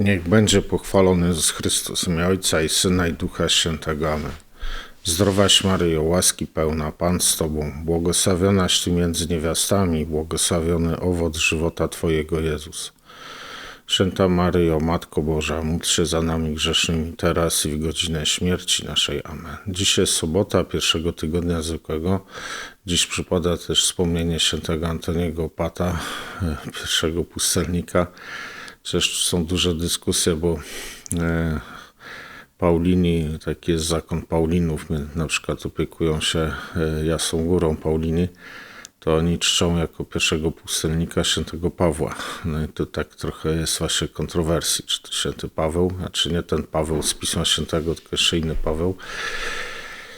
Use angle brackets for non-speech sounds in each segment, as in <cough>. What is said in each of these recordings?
Niech będzie pochwalony Jezus Chrystus, imię Ojca i Syna i Ducha Świętego. Amen. Zdrowaś Maryjo, łaski pełna, Pan z Tobą, błogosławionaś Ty między niewiastami, błogosławiony owoc żywota Twojego Jezus. Święta Maryjo, Matko Boża, módl się za nami grzesznymi teraz i w godzinę śmierci naszej. Amen. Dziś jest sobota pierwszego tygodnia zwykłego. Dziś przypada też wspomnienie świętego Antoniego Pata, pierwszego pustelnika. Też są duże dyskusje, bo e, Paulini, taki jest zakon Paulinów, na przykład opiekują się e, Jasą Górą Paulini, to oni czczą jako pierwszego pustelnika świętego Pawła. No i to tak trochę jest właśnie kontrowersji, czy to święty Paweł, a czy nie ten Paweł z Pisma Świętego, tylko jeszcze inny Paweł.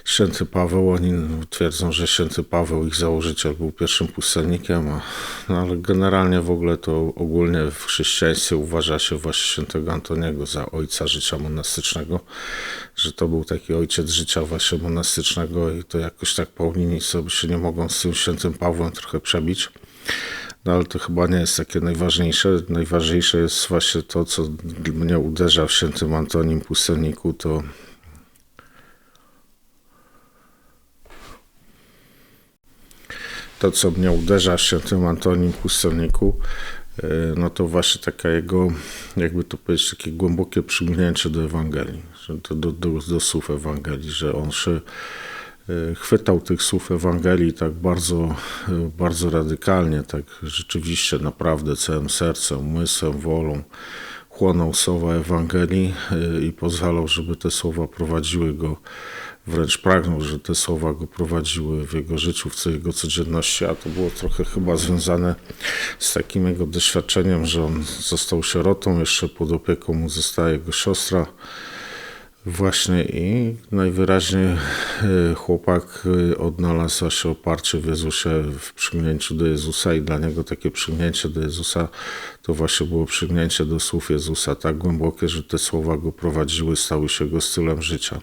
Święty Paweł, oni twierdzą, że święty Paweł, ich założyciel, był pierwszym pustelnikiem, no ale generalnie w ogóle to ogólnie w chrześcijaństwie uważa się właśnie świętego Antoniego za ojca życia monastycznego, że to był taki ojciec życia właśnie monastycznego i to jakoś tak Paulini sobie się nie mogą z tym świętym Pawłem trochę przebić. No ale to chyba nie jest takie najważniejsze. Najważniejsze jest właśnie to, co mnie uderza w świętym Antonim Pustelniku, to to, co mnie uderza w świętym Antonim Pustelniku, e, no to właśnie taka jego, jakby to powiedzieć, takie głębokie przymknięcie do Ewangelii, do, do, do, do słów Ewangelii, że on się e, chwytał tych słów Ewangelii tak bardzo, e, bardzo radykalnie, tak rzeczywiście naprawdę całym sercem, umysłem, wolą chłonął słowa Ewangelii i pozwalał, żeby te słowa prowadziły go wręcz pragnął, że te słowa go prowadziły w jego życiu, w jego codzienności, a to było trochę chyba związane z takim jego doświadczeniem, że on został sierotą, jeszcze pod opieką mu została jego siostra. Właśnie i najwyraźniej e, chłopak e, odnalazł się oparcie w Jezusie, w przygnięciu do Jezusa i dla niego takie przygnięcie do Jezusa to właśnie było przygnięcie do słów Jezusa tak głębokie, że te słowa go prowadziły, stały się jego stylem życia.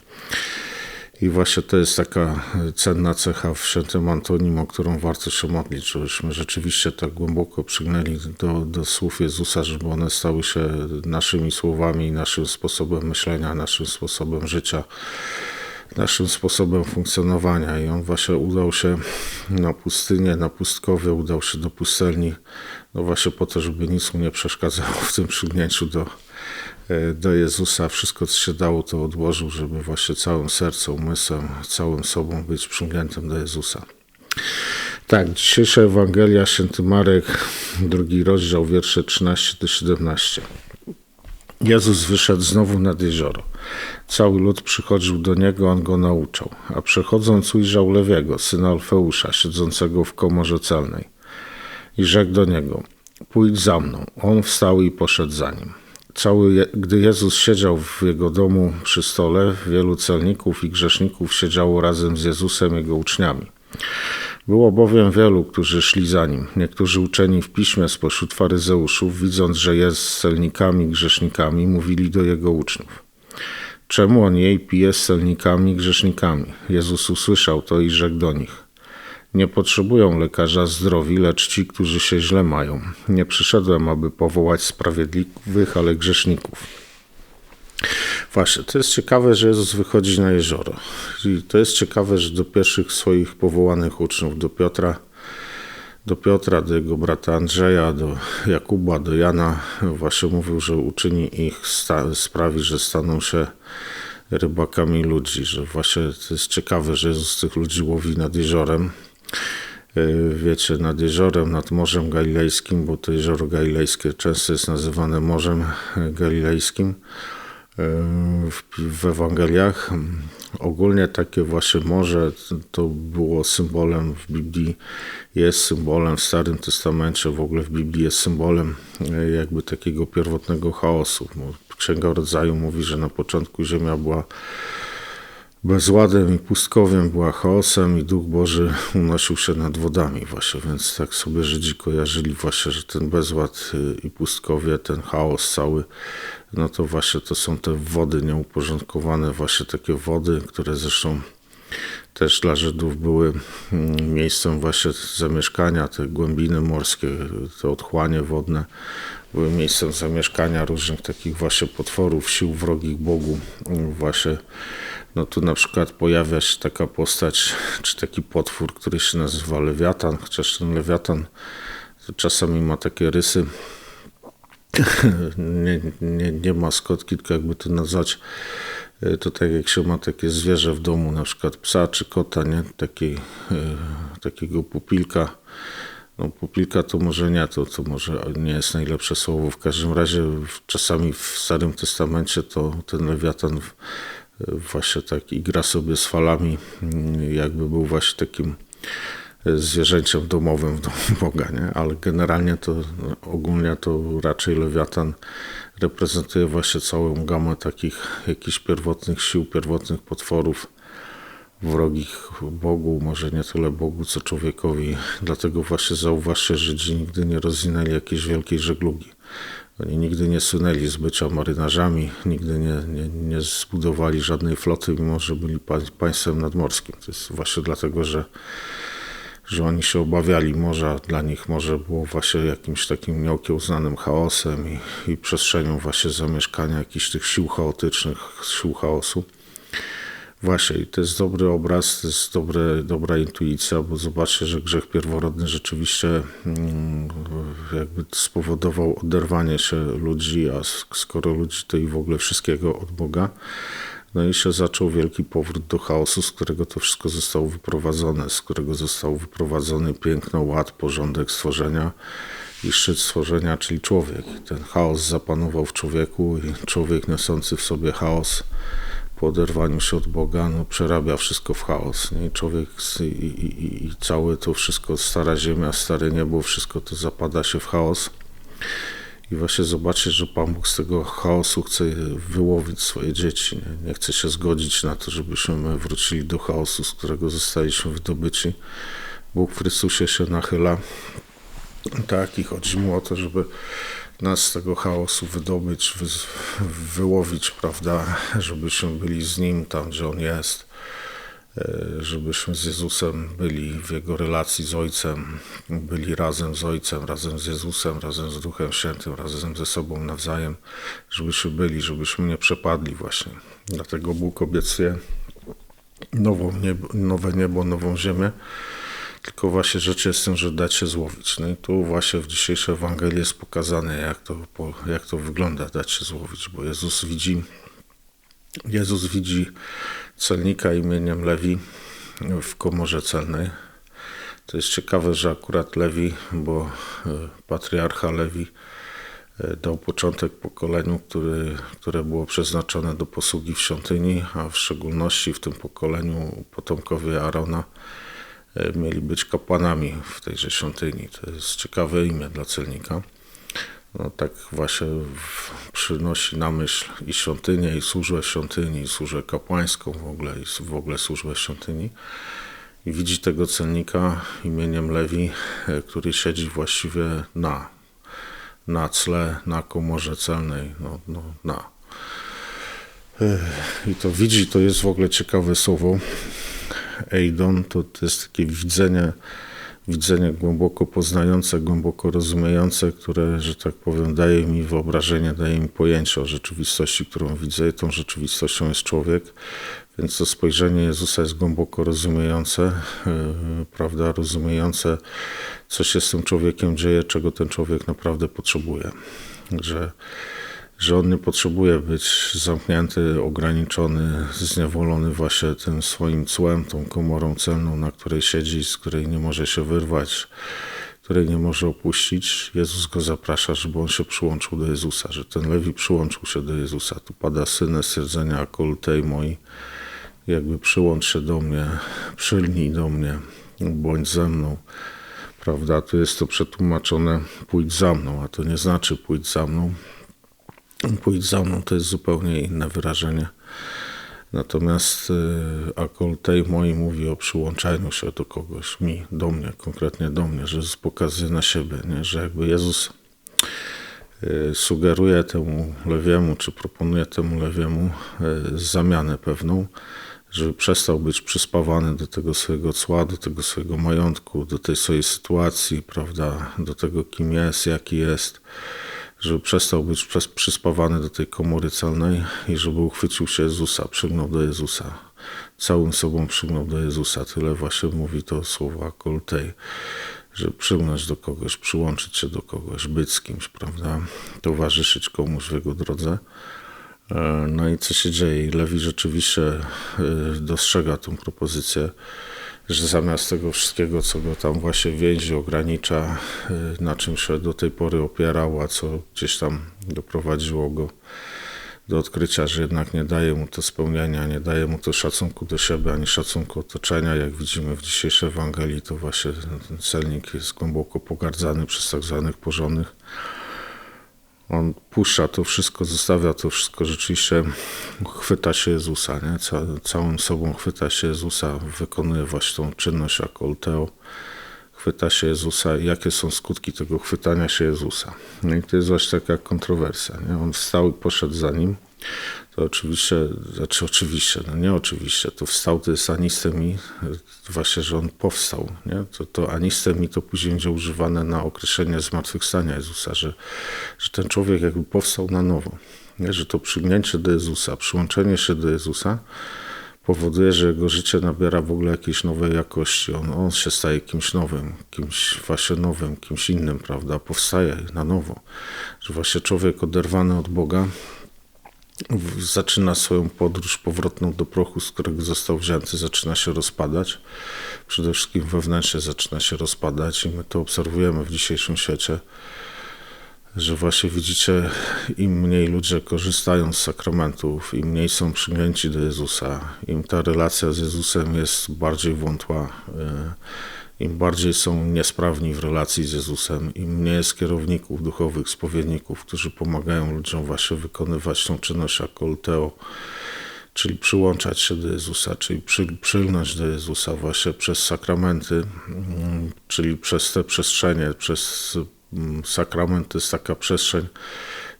I właśnie to jest taka cenna cecha w świętym Antonim, o którą warto się modlić, żebyśmy rzeczywiście tak głęboko przygnęli do, do słów Jezusa, żeby one stały się naszymi słowami, naszym sposobem myślenia, naszym sposobem życia, naszym sposobem funkcjonowania. I on właśnie udał się na pustynię, na pustkowie, udał się do pustelni, no właśnie po to, żeby nic mu nie przeszkadzało w tym przygnięciu do do Jezusa, wszystko co się dało, to odłożył, żeby właśnie całym sercem, umysłem, całym sobą być przyjętym do Jezusa. Tak, dzisiejsza Ewangelia, święty Marek, drugi rozdział, wiersze 13-17. Jezus wyszedł znowu nad jezioro. Cały lud przychodził do niego, on go nauczał. A przechodząc ujrzał Lewiego, syna Alfeusza, siedzącego w komorze celnej. I rzekł do niego, pójdź za mną. On wstał i poszedł za nim. Cały, gdy Jezus siedział w jego domu przy stole, wielu celników i grzeszników siedziało razem z Jezusem jego uczniami. Było bowiem wielu, którzy szli za nim. Niektórzy uczeni w piśmie spośród faryzeuszów, widząc, że jest z celnikami grzesznikami, mówili do jego uczniów. Czemu on jej pije z celnikami grzesznikami? Jezus usłyszał to i rzekł do nich. Nie potrzebują lekarza zdrowi, lecz ci, którzy się źle mają. Nie przyszedłem, aby powołać sprawiedliwych, ale grzeszników. Właśnie, to jest ciekawe, że Jezus wychodzi na jezioro. I to jest ciekawe, że do pierwszych swoich powołanych uczniów, do Piotra, do Piotra, do jego brata Andrzeja, do Jakuba, do Jana, właśnie mówił, że uczyni ich, sprawi, że staną się rybakami ludzi, że właśnie to jest ciekawe, że Jezus tych ludzi łowi nad jeziorem. E, wiecie, nad jeziorem, nad Morzem Galilejskim, bo to jezioro galilejskie często jest nazywane Morzem Galilejskim e, w, Ewangeliach. Ogólnie takie właśnie morze to było symbolem w Biblii, jest symbolem w Starym Testamencie, w ogóle w Biblii jest symbolem e, jakby takiego pierwotnego chaosu. Księga Rodzaju mówi, że na początku ziemia była bezładem i pustkowiem, była chaosem i Duch Boży unosił się nad wodami właśnie, więc tak sobie Żydzi kojarzyli właśnie, że ten bezład y, i pustkowie, ten chaos cały, no to właśnie to są te wody nieuporządkowane, właśnie takie wody, które zresztą też dla Żydów były mm, miejscem właśnie zamieszkania, te głębiny morskie, te otchłanie wodne, były miejscem zamieszkania różnych takich właśnie potworów, sił wrogich Bogu. Właśnie, no tu na przykład pojawia się taka postać, czy taki potwór, który się nazywa Lewiatan, chociaż ten Lewiatan czasami ma takie rysy, <laughs> nie, nie, nie maskotki, tylko jakby to nazwać, to tak jak się ma takie zwierzę w domu, na przykład psa czy kota, nie? Taki, takiego pupilka, no pupilka to może nie, to, to może nie jest najlepsze słowo. W każdym razie czasami w Starym Testamencie to ten lewiatan właśnie tak i gra sobie z falami, jakby był właśnie takim zwierzęciem domowym w domu Boga, nie? ale generalnie to ogólnie to raczej lewiatan reprezentuje właśnie całą gamę takich jakichś pierwotnych sił, pierwotnych potworów, wrogich Bogu, może nie tyle Bogu, co człowiekowi. Dlatego właśnie zauważcie, że Żydzi nigdy nie rozwinęli jakiejś wielkiej żeglugi. Oni nigdy nie słynęli z bycia marynarzami, nigdy nie, nie, nie zbudowali żadnej floty, mimo że byli państwem nadmorskim. To jest właśnie dlatego, że, że oni się obawiali morza. Dla nich morze było właśnie jakimś takim nieokiełznanym chaosem i, i przestrzenią właśnie zamieszkania jakichś tych sił chaotycznych, sił chaosu. Właśnie, to jest dobry obraz, to jest dobre, dobra intuicja, bo zobaczcie, że grzech pierworodny rzeczywiście mm, jakby spowodował oderwanie się ludzi, a skoro ludzi to i w ogóle wszystkiego od Boga. No i się zaczął wielki powrót do chaosu, z którego to wszystko zostało wyprowadzone, z którego został wyprowadzony piękno, ład, porządek stworzenia i szczyt stworzenia, czyli człowiek. Ten chaos zapanował w człowieku i człowiek niosący w sobie chaos po oderwaniu się od Boga, no, przerabia wszystko w chaos. Nie? Człowiek i, i, i całe to wszystko, stara ziemia, stare niebo, wszystko to zapada się w chaos. I właśnie zobaczyć, że Pan Bóg z tego chaosu chce wyłowić swoje dzieci. Nie, nie chce się zgodzić na to, żebyśmy wrócili do chaosu, z którego zostaliśmy wydobyci. Bóg w Chrystusie się nachyla. Tak, i chodzi mu o to, żeby nas z tego chaosu wydobyć, wy, wyłowić, prawda, żebyśmy byli z Nim tam, gdzie On jest, e, żebyśmy z Jezusem byli w Jego relacji z Ojcem, byli razem z Ojcem, razem z Jezusem, razem z Duchem Świętym, razem ze sobą nawzajem, żebyśmy byli, żebyśmy nie przepadli właśnie. Dlatego Bóg obiecuje nową niebo, nowe niebo, nową ziemię, tylko właśnie rzecz jest tym, że dać się złowić. No i tu właśnie w dzisiejszej Ewangelii jest pokazane, jak to, jak to wygląda, dać się złowić, bo Jezus widzi, Jezus widzi celnika imieniem Lewi w komorze celnej. To jest ciekawe, że akurat Lewi, bo e, patriarcha Lewi e, dał początek pokoleniu, który, które było przeznaczone do posługi w świątyni, a w szczególności w tym pokoleniu potomkowie Arona mieli być kapłanami w tejże świątyni. To jest ciekawe imię dla celnika. No, tak właśnie przynosi na myśl i świątynię, i służbę świątyni, i służbę kapłańską w ogóle, i w ogóle służbę świątyni. I widzi tego celnika imieniem Lewi, e, który siedzi właściwie na, na cle, na komorze celnej, no, no na. E, I to widzi, to jest w ogóle ciekawe słowo, Eidon to, to jest takie widzenie, widzenie głęboko poznające, głęboko rozumiejące, które, że tak powiem, daje mi wyobrażenie, daje mi pojęcie o rzeczywistości, którą widzę. I tą rzeczywistością jest człowiek, więc to spojrzenie Jezusa jest głęboko rozumiejące, yy, prawda, rozumiejące, co się z tym człowiekiem dzieje, czego ten człowiek naprawdę potrzebuje. Że że on nie potrzebuje być zamknięty, ograniczony, zniewolony właśnie tym swoim cłem, tą komorą celną, na której siedzi, z której nie może się wyrwać, której nie może opuścić. Jezus go zaprasza, żeby on się przyłączył do Jezusa, że ten Lewi przyłączył się do Jezusa. Tu pada synę stwierdzenia koltej moi, jakby przyłącz się do mnie, przylnij do mnie, bądź ze mną prawda? Tu jest to przetłumaczone pójdź za mną, a to nie znaczy pójdź za mną, Pójdź za mną to jest zupełnie inne wyrażenie. Natomiast y, Akol tej moi mówi o przyłączaniu się do kogoś, mi, do mnie, konkretnie do mnie, że pokazuje na siebie, nie? że jakby Jezus y, sugeruje temu lewiemu, czy proponuje temu lewiemu y, zamianę pewną, żeby przestał być przyspawany do tego swojego cła, do tego swojego majątku, do tej swojej sytuacji, prawda, do tego kim jest, jaki jest, żeby przestał być przyspawany do tej komory celnej i żeby uchwycił się Jezusa, przygnął do Jezusa. Całym sobą przygnął do Jezusa. Tyle właśnie mówi to słowa Koltej, że przygnąć do kogoś, przyłączyć się do kogoś, być z kimś, prawda? Towarzyszyć komuś w jego drodze. E, No i co się dzieje? Lewi rzeczywiście e, dostrzega tą propozycję, że zamiast tego wszystkiego, co go tam właśnie więzi, ogranicza, e, na czym się do tej pory opierał, a co gdzieś tam doprowadziło go do odkrycia, że jednak nie daje mu to spełnienia, nie daje mu to szacunku do siebie, ani szacunku otoczenia. Jak widzimy w dzisiejszej Ewangelii, to właśnie ten celnik jest głęboko pogardzany przez tak zwanych porządnych. On puszcza to wszystko, zostawia to wszystko, rzeczywiście chwyta się Jezusa, nie? Ca, całym sobą chwyta się Jezusa, wykonuje właśnie tą czynność akolteo, chwyta się Jezusa. Jakie są skutki tego chwytania się Jezusa? No i to jest właśnie taka kontrowersja. Nie? On wstał i poszedł za nim. To oczywiście, znaczy oczywiście, no nie oczywiście, to wstał to jest anistemi, właśnie, że on powstał. Nie? To, to to później będzie używane na określenie zmartwychwstania Jezusa, że, że ten człowiek jakby powstał na nowo. Nie? Że to przygnięcie do Jezusa, przyłączenie się do Jezusa powoduje, że jego życie nabiera w ogóle jakiejś nowej jakości. On, on się staje kimś nowym, kimś właśnie nowym, kimś innym, prawda? Powstaje na nowo. Że właśnie człowiek oderwany od Boga zaczyna swoją podróż powrotną do prochu, z którego został wzięty, zaczyna się rozpadać. Przede wszystkim wewnętrznie zaczyna się rozpadać i my to obserwujemy w dzisiejszym świecie, że właśnie widzicie, im mniej ludzie korzystają z sakramentów, im mniej są przyjęci do Jezusa, im ta relacja z Jezusem jest bardziej wątła, y, im bardziej są niesprawni w relacji z Jezusem, im mniej jest kierowników duchowych, spowiedników, którzy pomagają ludziom właśnie wykonywać tą czynność akolteo, czyli przyłączać się do Jezusa, czyli przy, przylnąć do Jezusa właśnie przez sakramenty, mm, czyli przez te przestrzenie, przez mm, sakrament to jest taka przestrzeń,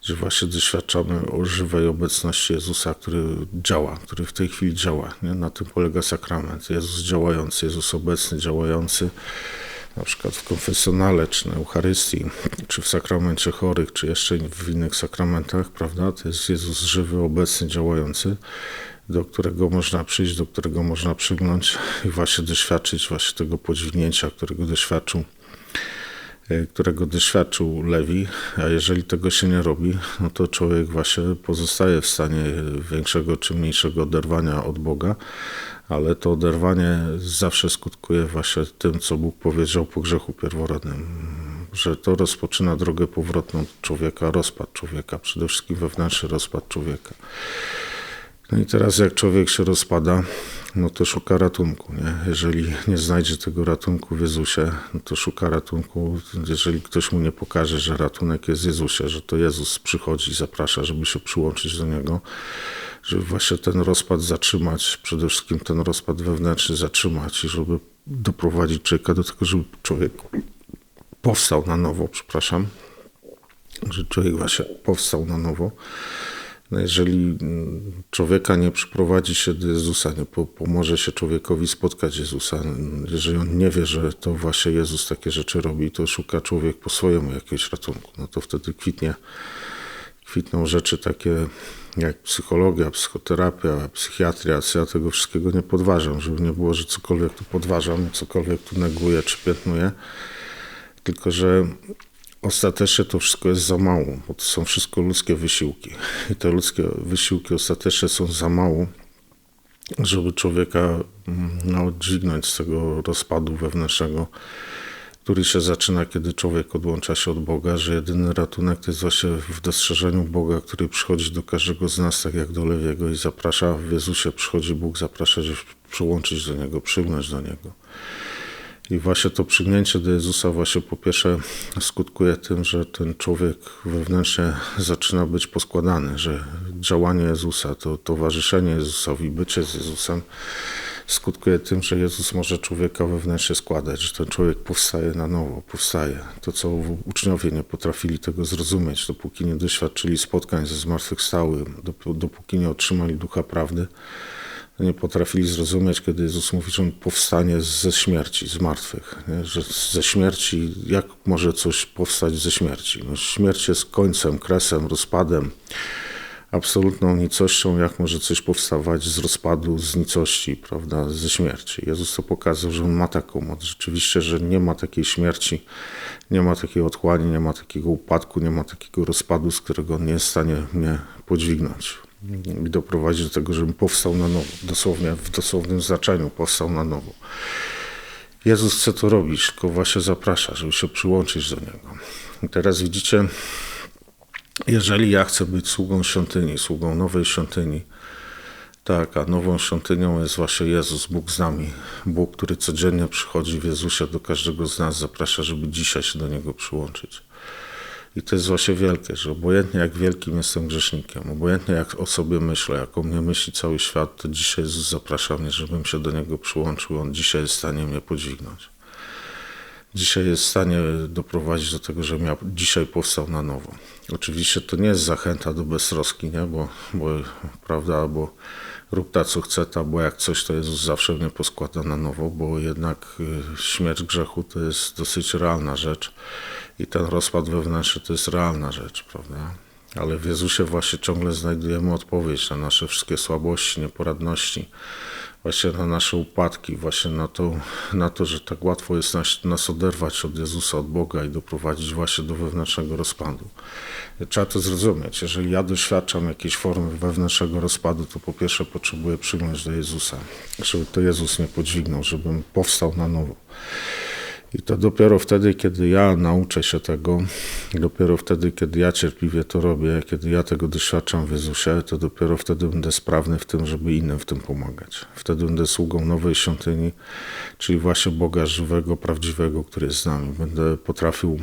gdzie właśnie doświadczamy o żywej obecności Jezusa, który działa, który w tej chwili działa. Nie? Na tym polega sakrament. Jezus działający, Jezus obecny, działający na przykład w konfesjonale, czy na Eucharystii, czy w sakramencie chorych, czy jeszcze w innych sakramentach, prawda? To jest Jezus żywy, obecny, działający, do którego można przyjść, do którego można przygnąć i właśnie doświadczyć właśnie tego podźwignięcia, którego doświadczył którego doświadczył Lewi, a jeżeli tego się nie robi, no to człowiek właśnie pozostaje w stanie większego czy mniejszego oderwania od Boga, ale to oderwanie zawsze skutkuje właśnie tym, co Bóg powiedział po grzechu pierworodnym, że to rozpoczyna drogę powrotną człowieka, rozpad człowieka, przede wszystkim wewnętrzny rozpad człowieka. No i teraz jak człowiek się rozpada, no to szuka ratunku. Nie? Jeżeli nie znajdzie tego ratunku w Jezusie, no to szuka ratunku, jeżeli ktoś mu nie pokaże, że ratunek jest w Jezusie, że to Jezus przychodzi i zaprasza, żeby się przyłączyć do Niego, żeby właśnie ten rozpad zatrzymać, przede wszystkim ten rozpad wewnętrzny zatrzymać i żeby doprowadzić człowieka do tego, żeby człowiek powstał na nowo, przepraszam, że człowiek właśnie powstał na nowo. No jeżeli mm, człowieka nie przyprowadzi się do Jezusa, nie po- pomoże się człowiekowi spotkać Jezusa, jeżeli on nie wie, że to właśnie Jezus takie rzeczy robi, to szuka człowiek po swojemu jakiegoś ratunku. No to wtedy kwitnie, kwitną rzeczy takie jak psychologia, psychoterapia, psychiatria, ja tego wszystkiego nie podważam, żeby nie było, że cokolwiek tu podważam, cokolwiek tu neguję czy piętnuję, tylko że ostatecznie to wszystko jest za mało, bo to są wszystko ludzkie wysiłki. I te ludzkie wysiłki ostatecznie są za mało, żeby człowieka mm, no, odźwignąć z tego rozpadu wewnętrznego, który się zaczyna, kiedy człowiek odłącza się od Boga, że jedyny ratunek to jest właśnie w dostrzeżeniu Boga, który przychodzi do każdego z nas, tak jak do Lewiego i zaprasza, w Jezusie przychodzi Bóg, zaprasza, żeby przyłączyć do Niego, przygnąć do Niego. I właśnie to przygnięcie do Jezusa właśnie po pierwsze skutkuje tym, że ten człowiek wewnętrznie zaczyna być poskładany, że działanie Jezusa, to towarzyszenie Jezusowi, bycie z Jezusem skutkuje tym, że Jezus może człowieka wewnętrznie składać, że ten człowiek powstaje na nowo, powstaje. To, co uczniowie nie potrafili tego zrozumieć, dopóki nie doświadczyli spotkań ze zmartwychwstałym, dop- dopóki nie otrzymali ducha prawdy, nie potrafili zrozumieć, kiedy Jezus mówi, że on powstanie ze śmierci, z martwych. Nie? Że ze śmierci, jak może coś powstać ze śmierci? No, śmierć jest końcem, kresem, rozpadem, absolutną nicością, jak może coś powstawać z rozpadu, z nicości, prawda, ze śmierci. Jezus to pokazał, że on ma taką moc. Rzeczywiście, że nie ma takiej śmierci, nie ma takiej otchłani, nie ma takiego upadku, nie ma takiego rozpadu, z którego on nie jest w stanie mnie podźwignąć i doprowadzić do tego, żebym powstał na nowo. Dosłownie, w dosłownym znaczeniu powstał na nowo. Jezus chce to robić, tylko właśnie zaprasza, żeby się przyłączyć do Niego. I teraz widzicie, jeżeli ja chcę być sługą świątyni, sługą nowej świątyni, tak, a nową świątynią jest właśnie Jezus, Bóg z nami. Bóg, który codziennie przychodzi w Jezusie do każdego z nas, zaprasza, żeby dzisiaj się do Niego przyłączyć. I to jest właśnie wielkie, że obojętnie jak wielkim jestem grzesznikiem, obojętnie jak o sobie myślę, jak o mnie myśli cały świat, to dzisiaj Jezus zaprasza mnie, żebym się do Niego przyłączył. On dzisiaj jest w stanie mnie podźwignąć. Dzisiaj jest w stanie doprowadzić do tego, żebym ja dzisiaj powstał na nowo. Oczywiście to nie jest zachęta do beztroski, nie? Bo, bo prawda, bo rób ta co chce, ta, bo jak coś, to Jezus zawsze mnie poskłada na nowo, bo jednak y, śmierć grzechu to jest dosyć realna rzecz i ten rozpad wewnętrzny to jest realna rzecz, prawda? Ale w Jezusie właśnie ciągle znajdujemy odpowiedź na nasze wszystkie słabości, nieporadności, właśnie na nasze upadki, właśnie na to, na to że tak łatwo jest nas, nas oderwać od Jezusa, od Boga i doprowadzić właśnie do wewnętrznego rozpadu. Trzeba to zrozumieć. Jeżeli ja doświadczam jakiejś formy wewnętrznego rozpadu, to po pierwsze potrzebuję przyjąć do Jezusa, żeby to Jezus mnie podźwignął, żebym powstał na nowo. I to dopiero wtedy, kiedy ja nauczę się tego, dopiero wtedy, kiedy ja cierpliwie to robię, kiedy ja tego doświadczam w Jezusie, to dopiero wtedy będę sprawny w tym, żeby innym w tym pomagać. Wtedy będę sługą nowej świątyni, czyli właśnie Boga żywego, prawdziwego, który jest z nami. Będę potrafił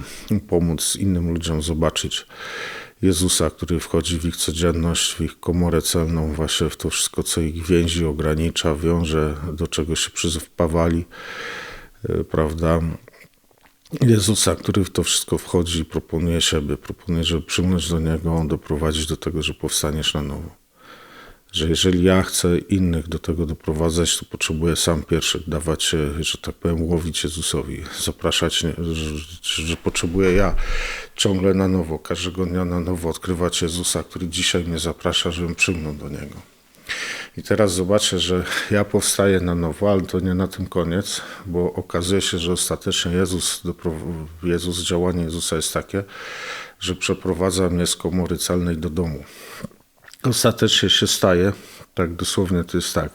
pomóc innym ludziom zobaczyć Jezusa, który wchodzi w ich codzienność, w ich komorę celną, właśnie w to wszystko, co ich więzi, ogranicza, wiąże, do czego się przyspawali E, prawda, Jezusa, który w to wszystko wchodzi proponuje siebie, proponuje, żeby przyjąć do Niego, doprowadzić do tego, że powstaniesz na nowo. Że jeżeli ja chcę innych do tego doprowadzać, to potrzebuję sam pierwszy dawać się, że tak powiem, łowić Jezusowi, zapraszać, że, że potrzebuję ja ciągle na nowo, każdego dnia na nowo odkrywać Jezusa, który dzisiaj mnie zaprasza, żebym przygnął do Niego. I teraz zobaczę, że ja powstaję na nowo, ale to nie na tym koniec, bo okazuje się, że ostatecznie Jezus, Jezus działanie Jezusa jest takie, że przeprowadza mnie z komory celnej do domu. Ostatecznie się staje, tak dosłownie to jest tak.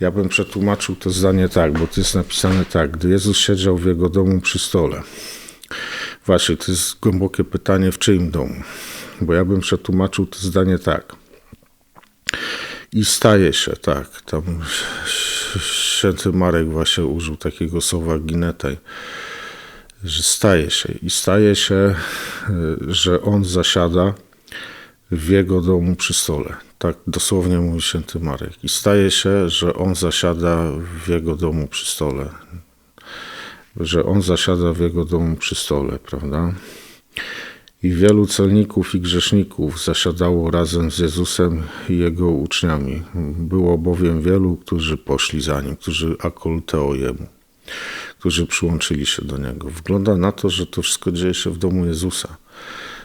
Ja bym przetłumaczył to zdanie tak, bo to jest napisane tak. Gdy Jezus siedział w jego domu przy stole. Właśnie, to jest głębokie pytanie, w czyim domu? Bo ja bym przetłumaczył to zdanie tak. I staje się, tak. Tam święty Marek właśnie użył takiego słowa ginetaj, że staje się. I staje się, że on zasiada w jego domu przy stole. Tak dosłownie mówi święty Marek. I staje się, że on zasiada w jego domu przy stole. Że on zasiada w jego domu przy stole, prawda? I wielu celników i grzeszników zasiadało razem z Jezusem i jego uczniami. Było bowiem wielu, którzy poszli za nim, którzy akolteo jemu, którzy przyłączyli się do niego. Wygląda na to, że to wszystko dzieje się w domu Jezusa.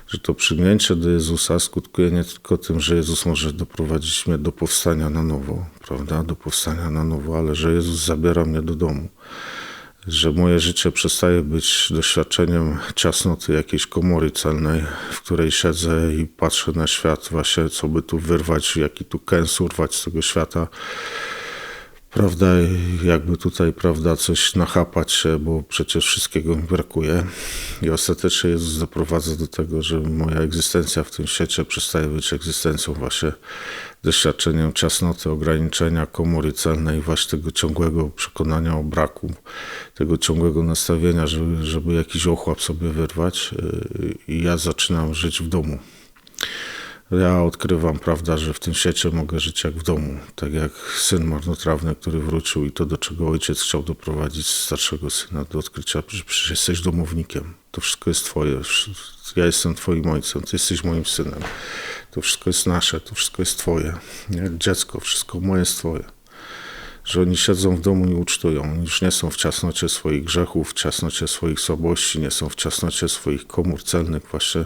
Że to przyjęcie do Jezusa skutkuje nie tylko tym, że Jezus może doprowadzić mnie do powstania na nowo, prawda? Do powstania na nowo, ale że Jezus zabiera mnie do domu że moje życie przestaje być doświadczeniem ciasnoty jakiejś komory celnej, w której siedzę i patrzę na świat, właśnie co by tu wyrwać, jaki tu kęs urwać z tego świata. Prawda, jakby tutaj, prawda, coś nachapać się, bo przecież wszystkiego mi brakuje. I ostatecznie Jezus doprowadza do tego, że moja egzystencja w tym świecie przestaje być egzystencją właśnie doświadczeniem ciasnoty, ograniczenia, komory celnej, właśnie tego ciągłego przekonania o braku, tego ciągłego nastawienia, żeby, żeby jakiś ochłap sobie wyrwać. I ja zaczynam żyć w domu. Ja odkrywam, prawda, że w tym świecie mogę żyć jak w domu. Tak jak syn marnotrawny, który wrócił i to, do czego ojciec chciał doprowadzić starszego syna, do odkrycia, że przecież jesteś domownikiem. To wszystko jest twoje. Ja jestem twoim ojcem, ty jesteś moim synem. To wszystko jest nasze, to wszystko jest twoje. Jak dziecko, wszystko moje jest twoje. Że oni siedzą w domu i ucztują. Już nie są w ciasnocie swoich grzechów, w ciasnocie swoich słabości, nie są w ciasnocie swoich komór celnych. Właśnie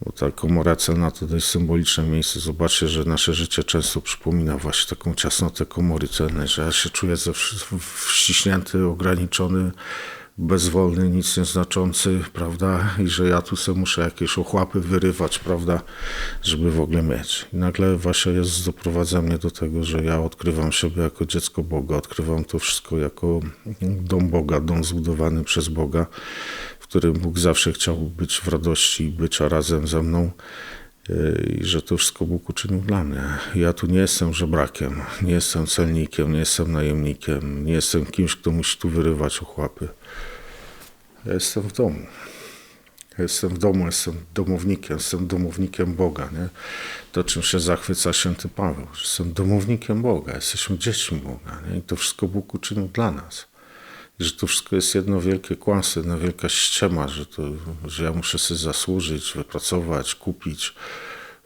bo ta komora celna to dość symboliczne miejsce. Zobaczcie, że nasze życie często przypomina właśnie taką ciasnotę komory celnej, że ja się czuję ze wściśnięty, ograniczony, bezwolny, nic nieznaczący, prawda? I że ja tu sobie muszę jakieś ochłapy wyrywać, prawda? Żeby w ogóle mieć. I nagle właśnie Jezus doprowadza mnie do tego, że ja odkrywam siebie jako dziecko Boga, odkrywam to wszystko jako dom Boga, dom zbudowany przez Boga którym Bóg zawsze chciał być w radości i bycia razem ze mną i że to wszystko Bóg uczynił dla mnie. Ja tu nie jestem żebrakiem, nie jestem celnikiem, nie jestem najemnikiem, nie jestem kimś, kto musi tu wyrywać ochłapy. Ja jestem w domu. Ja jestem w domu, jestem domownikiem, jestem domownikiem Boga. Nie? To, czym się zachwyca święty Paweł, jestem domownikiem Boga, jesteśmy dziećmi Boga. Nie? I to wszystko Bóg uczynił dla nas że to wszystko jest jedno wielkie kłamstwo, jedna wielka ściema, że, to, że ja muszę sobie zasłużyć, wypracować, kupić,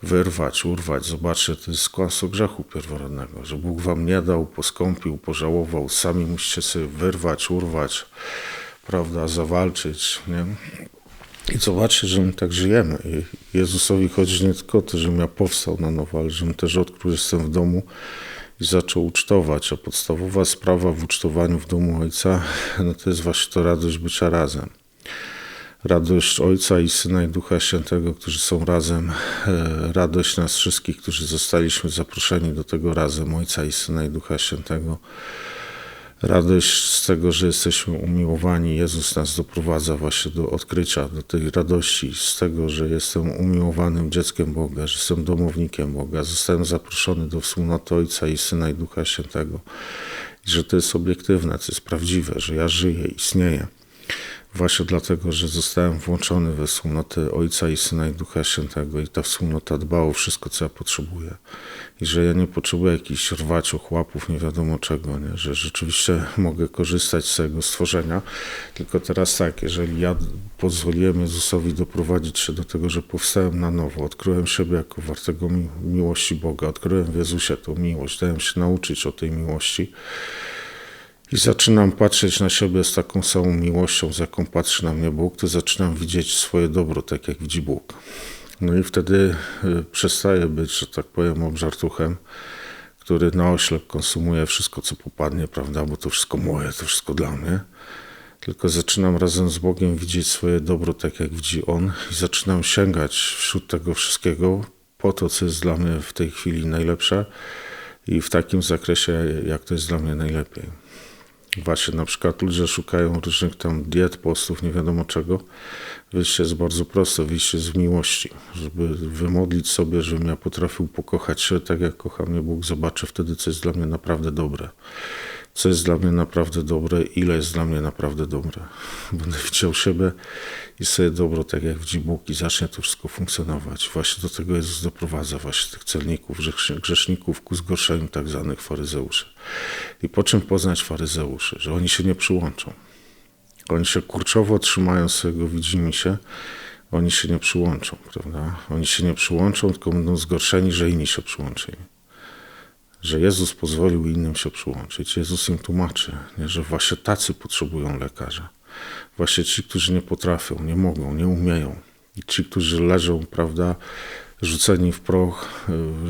wyrwać, urwać. Zobaczcie, to jest kłamstwo grzechu pierworodnego, że Bóg wam nie dał, poskąpił, pożałował. Sami musicie sobie wyrwać, urwać, prawda, zawalczyć, nie? I zobaczcie, że my tak żyjemy. I Jezusowi chodzi nie tylko o to, żebym ja powstał na nowo, ale żebym też odkrył, że jestem w domu i zaczął ucztować. A podstawowa sprawa w ucztowaniu w domu Ojca no to jest właśnie to radość bycia razem. Radość Ojca i Syna i Ducha Świętego, którzy są razem. E, radość nas wszystkich, którzy zostaliśmy zaproszeni do tego razem Ojca i Syna i Ducha Świętego radość z tego, że jesteśmy umiłowani. Jezus nas doprowadza właśnie do odkrycia, do tej radości, z tego, że jestem umiłowanym dzieckiem Boga, że jestem domownikiem Boga, zostałem zaproszony do wspólnoty Ojca i Syna i Ducha Świętego. I że to jest obiektywne, to jest prawdziwe, że ja żyję, istnieję. Właśnie dlatego, że zostałem włączony we wspólnotę Ojca i Syna i Ducha Świętego i ta wspólnota dba o wszystko, co ja potrzebuję. I że ja nie potrzebuję jakichś rwać ochłapów, nie wiadomo czego, nie? że rzeczywiście <laughs> mogę korzystać z tego stworzenia. Tylko teraz tak, jeżeli ja pozwoliłem Jezusowi doprowadzić się do tego, że powstałem na nowo, odkryłem siebie jako wartego miłości Boga, odkryłem w Jezusie tą miłość, dałem się nauczyć o tej miłości, i zaczynam patrzeć na siebie z taką samą miłością, z jaką patrzy na mnie Bóg, to zaczynam widzieć swoje dobro, tak jak widzi Bóg. No i wtedy y, przestaję być, że tak powiem, obżartuchem, który na oślep konsumuje wszystko, co popadnie, prawda, bo to wszystko moje, to wszystko dla mnie. Tylko zaczynam razem z Bogiem widzieć swoje dobro, tak jak widzi On, i zaczynam sięgać wśród tego wszystkiego po to, co jest dla mnie w tej chwili najlepsze i w takim zakresie, jak to jest dla mnie najlepiej. Właśnie na przykład ludzie szukają różnych tam diet, postów, nie wiadomo czego. Wyjście jest bardzo proste, wyjście z miłości, żeby wymodlić sobie, żebym ja potrafił pokochać się tak, jak kocha mnie Bóg, zobaczę wtedy, co jest dla mnie naprawdę dobre co jest dla mnie naprawdę dobre, ile jest dla mnie naprawdę dobre. <laughs> Będę widział siebie i sobie dobro, tak jak widzi Bóg i zacznie to wszystko funkcjonować. Właśnie do tego Jezus doprowadza właśnie tych celników, grzeszników ku zgorszeniu tak zwanych faryzeuszy. I po czym poznać faryzeuszy? Że oni się nie przyłączą. Oni się kurczowo trzymają swojego widzimy się, oni się nie przyłączą, prawda? Oni się nie przyłączą, tylko będą zgorszeni, że inni się przyłączyli że Jezus pozwolił innym się przyłączyć. Jezus im tłumaczy, nie, że właśnie tacy potrzebują lekarza. Właśnie ci, którzy nie potrafią, nie mogą, nie umieją. I ci, którzy leżą, prawda, rzuceni w proch,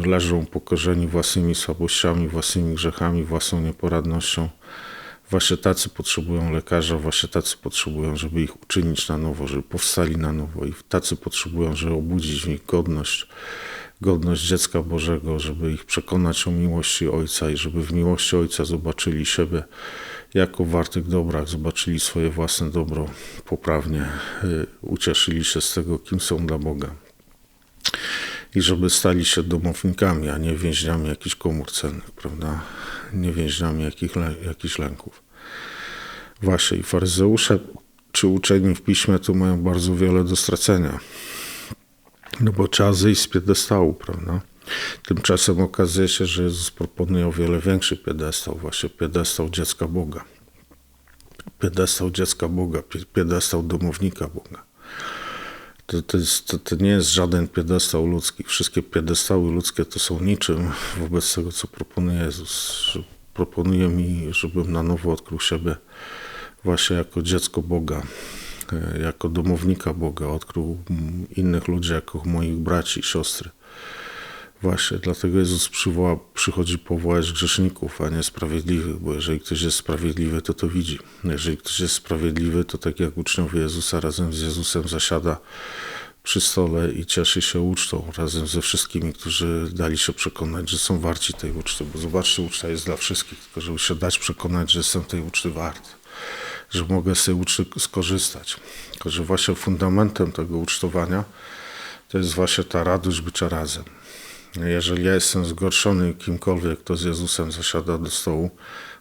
y, leżą pokorzeni własnymi słabościami, własnymi grzechami, własną nieporadnością. Właśnie tacy potrzebują lekarza, właśnie tacy potrzebują, żeby ich uczynić na nowo, żeby powstali na nowo i tacy potrzebują, żeby obudzić w nich godność godność dziecka Bożego, żeby ich przekonać o miłości Ojca i żeby w miłości Ojca zobaczyli siebie jako wartych dobrach, zobaczyli swoje własne dobro poprawnie, y, ucieszyli się z tego, kim są dla Boga. I żeby stali się domownikami, a nie więźniami jakichś komór celnych, prawda? Nie więźniami jakich, jakichś lęków. Właśnie i faryzeusze czy uczeni w piśmie tu mają bardzo wiele do stracenia no bo trzeba zejść z piedestału, prawda? Tymczasem okazuje się, że Jezus proponuje o wiele większy piedestał, właśnie piedestał dziecka Boga. Piedestał dziecka Boga, piedestał domownika Boga. To, to, jest, to, to nie jest żaden piedestał ludzki. Wszystkie piedestały ludzkie to są niczym wobec tego, co proponuje Jezus. Proponuje mi, żebym na nowo odkrył siebie właśnie jako dziecko Boga, jako domownika Boga, odkrył innych ludzi jako moich braci i siostry. Właśnie, dlatego Jezus przywoła, przychodzi powołać grzeszników, a nie sprawiedliwych, bo jeżeli ktoś jest sprawiedliwy, to to widzi. Jeżeli ktoś jest sprawiedliwy, to tak jak uczniowie Jezusa razem z Jezusem zasiada przy stole i cieszy się ucztą razem ze wszystkimi, którzy dali się przekonać, że są warci tej uczty. Bo zobaczcie, uczta jest dla wszystkich, tylko żeby się dać przekonać, że jestem tej uczty wart, że mogę z tej uczty skorzystać. Tylko, że właśnie fundamentem tego ucztowania to jest właśnie ta radość bycia razem. Jeżeli ja jestem zgorszony kimkolwiek, kto z Jezusem zasiada do stołu,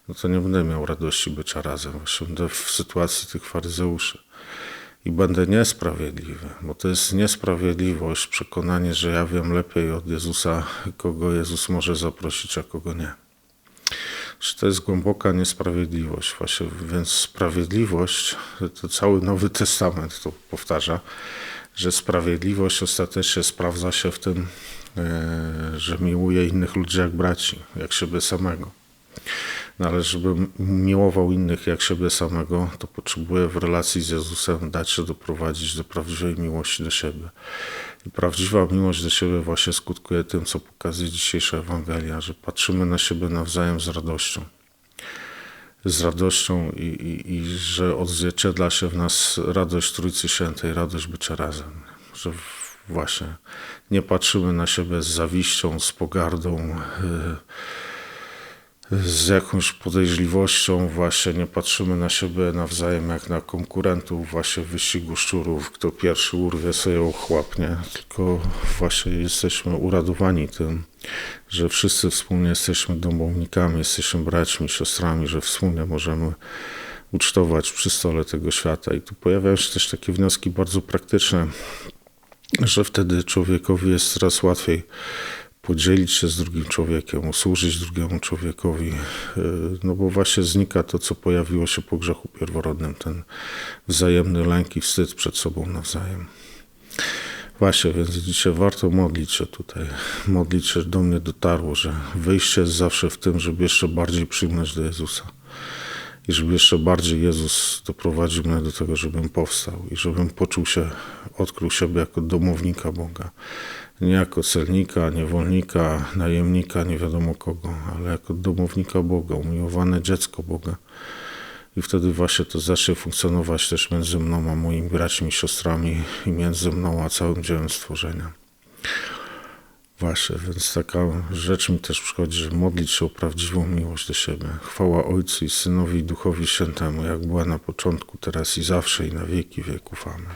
no to nie będę miał radości bycia razem. Właśnie będę w sytuacji tych faryzeuszy. I będę niesprawiedliwy, bo to jest niesprawiedliwość, przekonanie, że ja wiem lepiej od Jezusa, kogo Jezus może zaprosić, a kogo nie. Że to jest głęboka niesprawiedliwość. Właśnie, więc sprawiedliwość, to cały Nowy Testament to powtarza, że sprawiedliwość ostatecznie sprawdza się w tym, e, że miłuje innych ludzi jak braci, jak siebie samego. No ale żebym miłował innych jak siebie samego, to potrzebuję w relacji z Jezusem dać się doprowadzić do prawdziwej miłości do siebie. I prawdziwa miłość do siebie właśnie skutkuje tym, co pokazuje dzisiejsza Ewangelia, że patrzymy na siebie nawzajem z radością. Z radością i, i, i że odzwierciedla się w nas radość Trójcy Świętej, radość bycia razem. Że właśnie nie patrzymy na siebie z zawiścią, z pogardą, yy, z jakąś podejrzliwością, właśnie nie patrzymy na siebie nawzajem jak na konkurentów, właśnie w wyścigu szczurów, kto pierwszy urwie sobie ochłapnie, tylko właśnie jesteśmy uradowani tym, że wszyscy wspólnie jesteśmy domownikami, jesteśmy braćmi, siostrami, że wspólnie możemy ucztować przy stole tego świata. I tu pojawiają się też takie wnioski bardzo praktyczne, że wtedy człowiekowi jest coraz łatwiej podzielić się z drugim człowiekiem, usłużyć drugiemu człowiekowi, e, no bo właśnie znika to, co pojawiło się po grzechu pierworodnym, ten wzajemny lęk i wstyd przed sobą nawzajem. Właśnie, więc dzisiaj warto modlić się tutaj, modlić się, do mnie dotarło, że wyjście jest zawsze w tym, żeby jeszcze bardziej przygnąć do Jezusa i żeby jeszcze bardziej Jezus doprowadził mnie do tego, żebym powstał i żebym poczuł się, odkrył siebie jako domownika Boga. Nie jako celnika, niewolnika, najemnika, nie wiadomo kogo, ale jako domownika Boga, umiłowane dziecko Boga. I wtedy właśnie to zacznie funkcjonować też między mną a moimi braćmi, siostrami i między mną a całym dziełem stworzenia. Właśnie, więc taka rzecz mi też przychodzi, że modlić się o prawdziwą miłość do siebie. Chwała Ojcu i Synowi i Duchowi Świętemu, jak była na początku, teraz i zawsze i na wieki wieków. Amen.